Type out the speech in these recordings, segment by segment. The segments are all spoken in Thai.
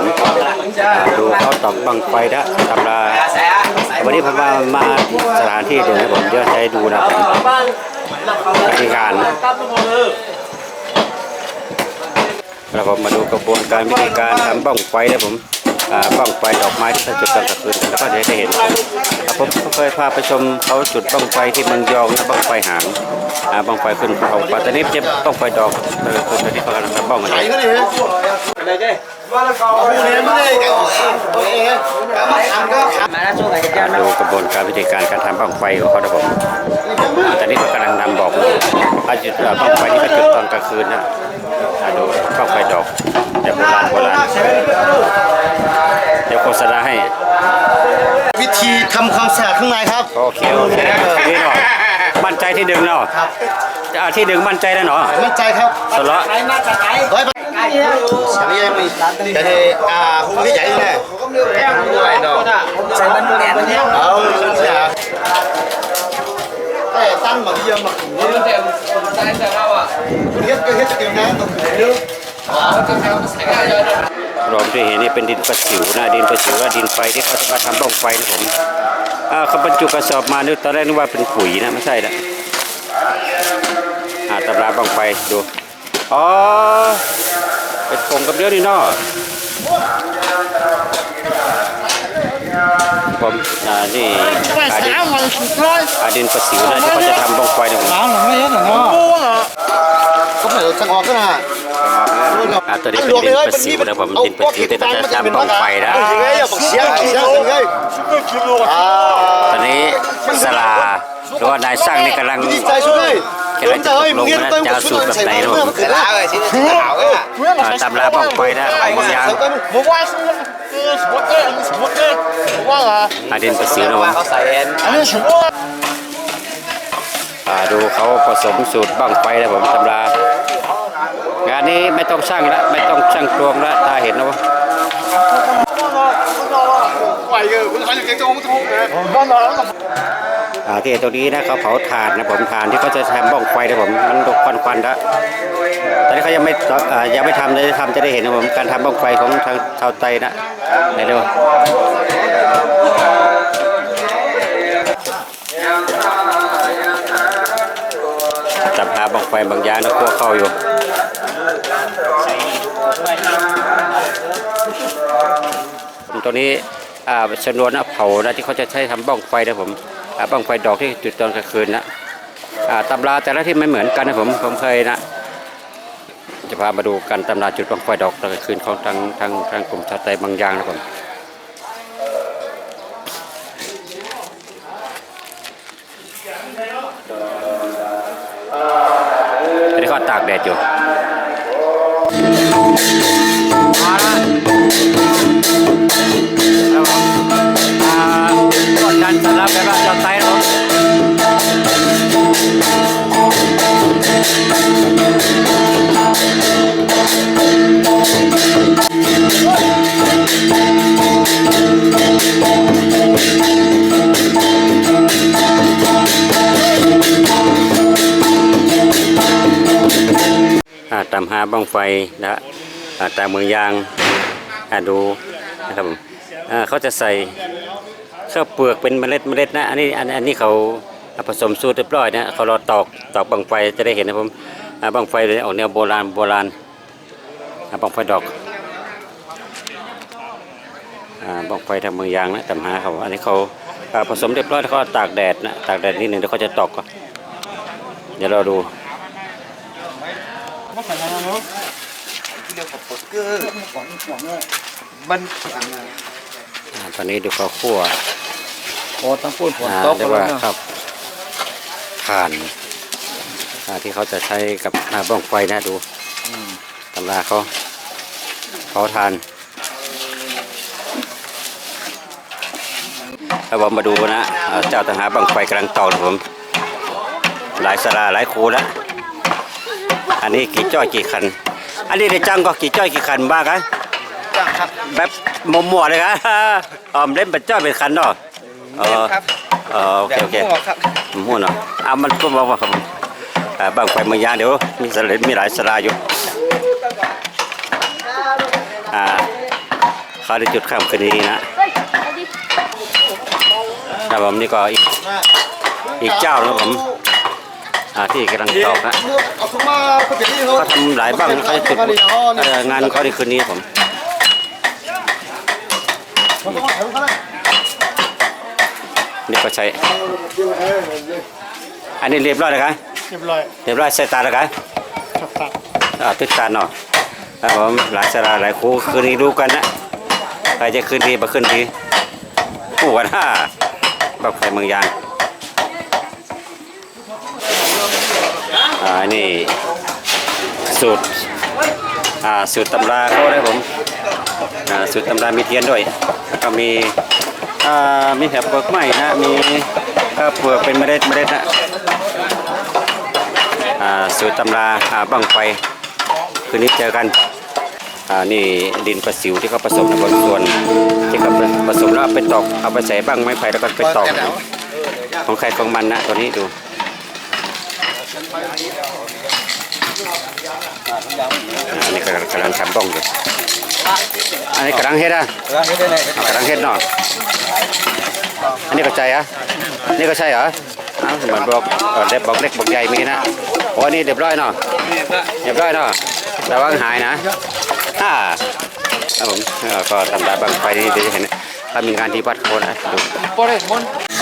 มอ่าดูเขาตอกบังไฟนะตำราวันนี้ผมมามาสถานที่หนึ่งนะผมเดี๋ยวจะให้ดูนะผมวิธีการเราผมมาดูกระบวนการวิธีการทำบังไฟนะผมอ่าบังไฟดอกไม้ที่เขาจุดตอนกลางคืนแล้วก็จะได้เห็น ผมเคยพาไปชมเขาจุดบังไฟที่เมืองยองนะบังไฟหางอ่าบังไฟขึ้นเขาปัตตานีจะบังไฟดอกเออคือตอนนี้เขากำลังทำบังกันอยู่ดูกระบวนการวิธีการการทำบังไฟของเขานะผมอ่าตอนนี้เขากำลังนำบอกอาจุดอ่าบังไฟที่เขาจุดตอนกลางคืนนะอ่าดูบังไฟดอกแบบโบราณโบราณเดี๋ยวโฆษณาให้วิธีทำความสะอาดข้างในครับ โอเคโอเคนี่เนาะมั่นใจที่หนึ่งเนาะครับอ่าที่หนึ่งมั่นใจแล้วเนาะมั่นใจครับสละร้อยเปอร์เซ็นต์ฉันยังไม่แต่ที่อ่าคุณที่ใหญ่เนี่ยด้วยเนาะเอาฉันเสียแต่ตั้งหมักเยี่ยมหมักหูคุณเฮ็ดก็เฮ็ดเกี่ยวนะต้องเยอะ รวมที่เห็นนี่เป็นดินประสิวนะดินประสิวและดินไฟที่เขาจะมาทำบ้องไฟนะผมอ่าเขาบรรจุกระสอบมานึกตอนแรกนึกว่าเป็นปุ๋ยนะไม่ใช่ละอ่าตำราบ้องไฟดูอ๋อเป็นผงกับเดียวนี่เนาะผมอ่านี่อาดินอาดินประสิวนะที่เขาจะทำบ้องไฟนะผม เขาเหนือทางออกก็น่ะอาตัวนี้เป็นดินปรนสิวนะครับดินป็ะสิวแต่จะทต้องไปนะตอนนี้สลาหรือว่านายสร้างนี่กำลังกำลังจะตกลงนะจะสูตรแบบไหนนะผมตำราบ้อกไปนะบางอย่างอาเดนประสิวนะผมดูเขาผสมสูตรบ้างไปนะผมตำรา อันนี้ไม่ต้องสร้างแล้วไม่ต้องสร้างตวงแล้วตาเห็นนะว่าวที่ตัวนี้นะเขาเผาถ่านนะผมถ่านที่เขาจะทำบ้องไฟนะผมมันตกควันควันแล้วตอนนี้เขายังไม่ยังไม่ทำเลยทำจะได้เห็นนะผมการทำบ้องไฟของทางชาวไตนะไหนดูจับหาบ้องไฟบางอย่างนะพวกเข้าอยู่ ตัวนี้ชนวนเผานะที่เขาจะใช้ทำบ้องไฟนะผมอ่าบ้องไฟดอกที่จุดตอนกลางคืนนะอ่าตำราแต่ละที่ไม่เหมือนกันนะผมผมเคยนะจะพามาดูกันตำราจุดบ้องไฟดอกตอนกลางคืนของทางทางทางกลุ่มชาติไทยบางอย่างนะผมอันนี้เขาตากแดดอยู่ ต้นะผมอ่าตามหาบ้องไฟนะ อ่าตามเมืองยางอ่าดูนะครับผมเขาจะใส่ข้าวเปลือกเป็นเมล็ดเมล็ดนะอันนี้อันอันนี้เขาผสมสูตรเรียบร้อยนะเขารอตอกตอกบังไฟจะได้เห็นนะผมบังไฟเลยออกแนวโบราณโบราณบังไฟดอกอบังไฟทางเมืองยางนะตำหาเขาอันนี้เขาผสมเรียบร้อยแล้วเขาตากแดดนะตากแดดนิดหนึ่งเดี๋ยวเขาจะตอกเดี๋ยวเราดู อ่าตอนนี้ดูเขาคั่วโอ้ต้องพูดฝนอ่าตกเรียกเลว่ายเนาะครับถ่านอ่าที่เขาจะใช้กับอ่าบ้องไฟนะดูตำราเขาเขาทานแล้วผมมาดูนะอ่าเจ้าทหารบ้องไฟกำลังตอกนะผม หลายสลาหลายคูนะอันนี้กี่จ้อยกี่คัน อันนี้ได้จังก็กี่จ้อยกี่คันบ้างกันแบบมัวๆเลยครับอ๋อมเล่นเป็นจ้อยเป็นคันเนาะเออครับเออโอเคโอเคแบบมั่วครับผมพูดเนาะอะมันก็บอกว่าครับอ่าบางไฟบางอย่างเดี๋ยวมีสลดมีหลายสลาอยู่อ่าเขาได้จุดข้ามคืนนี้นะครับผมนี่ก็อีกอีกเจ้านะครับผม อ่าที่กำลังตอกนะเอาถุงมาเขาเปลี่ยนที่เขาเขาทำหลายบ้างเขาจะจุดเอ่องานเขาในคืนนี้ครับผมนี่ก็ใช้อันนี้เรียบร้อยแล้วครับเรียบร้อยเรียบร้อยใส่ตาแล้วครับครับตัดอ่าติดตาเนาะครับผมหลายสาราหลายครูคืนนี้รู้กันนะใครจะคืนดีมาคืนดีผู้วันห้าบักไฟเมืองยาง อ่านี่สูตรอ่าสูตรตำราเขาได้ผมอ่าสูตรตำรามีเทียนด้วยแล้วก็มีอ่ามีแถบเปลือกไม้นะมีข้าวเปลือกเป็นเมล็ดเมล็ดนะอ่าสูตรตำราอ่าบังไฟคืนนี้เจอกันอ่านี่ดินประสิวที่เขาผสมนะครับส่วนที่เขาผสมแล้วเอาไปตอกเอาไปใส่บ้างไม้ไผ่แล้วก็ไปตอกของใครของมันนะตัวนี้ดู อันนี้กำลังกำลังทำบ้องอยู่อันนี้กำลังเฮ็ดอะร้านนี้ได้ไหนเอากำลังเฮ็ดเนาะอันนี้ก็ใจอะนี่ก็ใช่เหรออ้าวเหมือนบอกเออเล็บบอกเล็กบอกใหญ่มีนะโอ้อันนี่เรียบร้อยเนาะเรียบร้อยเนาะระวังหายนะอ่าครับผมเออก็ทำได้บางไฟนี่เดี๋ยวจะเห็นถ้ามีงานที่วัดโคนนะดูปอเลยมน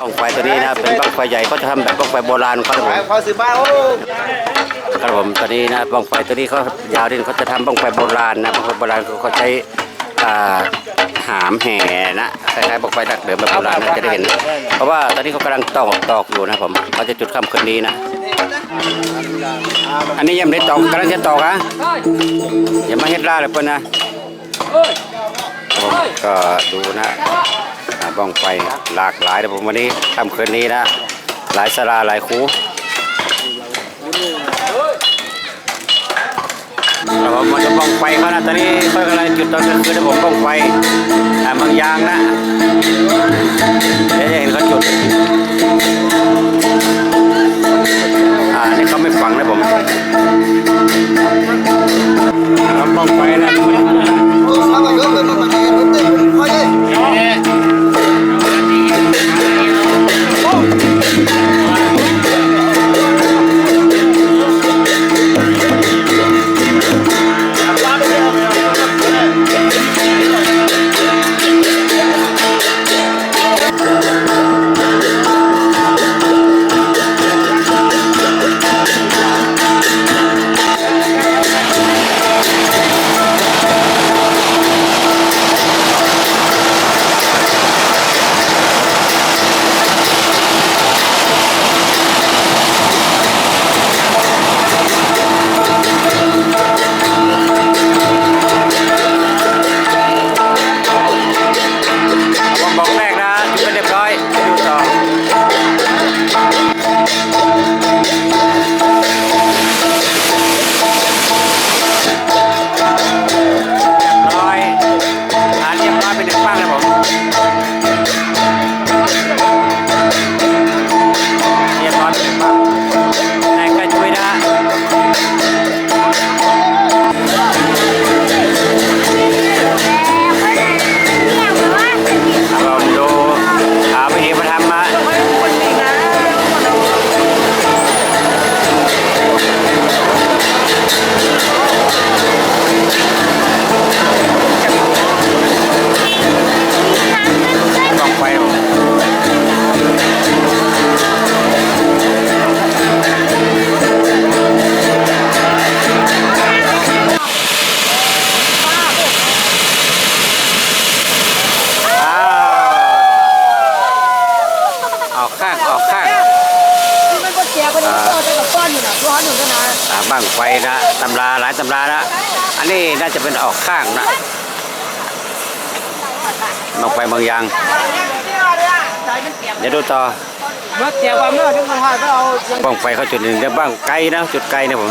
บ้างไฟตัวนี้นะเป็นบ้างไฟใหญ่เขาจะทำแบบบ้างไฟโบราณเขาครับผมเขาซื้อบ้านโอ้ครับผมตอนนี้นะบ้างไฟตัวนี้เขายาวดินเขาจะทำบ้างไฟโบราณนะบ้างไฟโบราณเขาใช้อ่า หามแห่นะคล้ายๆบ้างไฟดักเดิมแบบโบราณนะจะได้เห็นเพราะว่าตอนนี้เขากำลังตอกตอกอยู่นะผมเขาจะจุดค่ำคืนนี้นะ อันนี้ยังไม่ได้ตอกกำลังจะตอกอะอย่ามาเฮ็ดล่าเลยเพิ่นนะผมก็ดูนะอ่าบ้องไฟหลากหลายนะผมวันนี้ค่ำคืนนี้นะ หลายสลาหลายคู แล้วผมมาจะบ้องไฟเขานะตอนนี้เพิ่งอะไรจุดตอนกลางคืนนะผมบ้องไฟอ่าบางยางนะเดี๋ยวจะเห็นเขาจุดอ่านี่เขาไม่ฝังนะผมครับบ้องไฟนะ เป็นออกข้างนะบ้างไฟบางอย่าง เดี๋ยวดูต่อเมื่อเจียวว่าเมื่อถึงมาหาก็เอาบ้างไฟเขาจุดหนึ่งเดี๋ยวบ้างไกลนะจุดไกลนะผม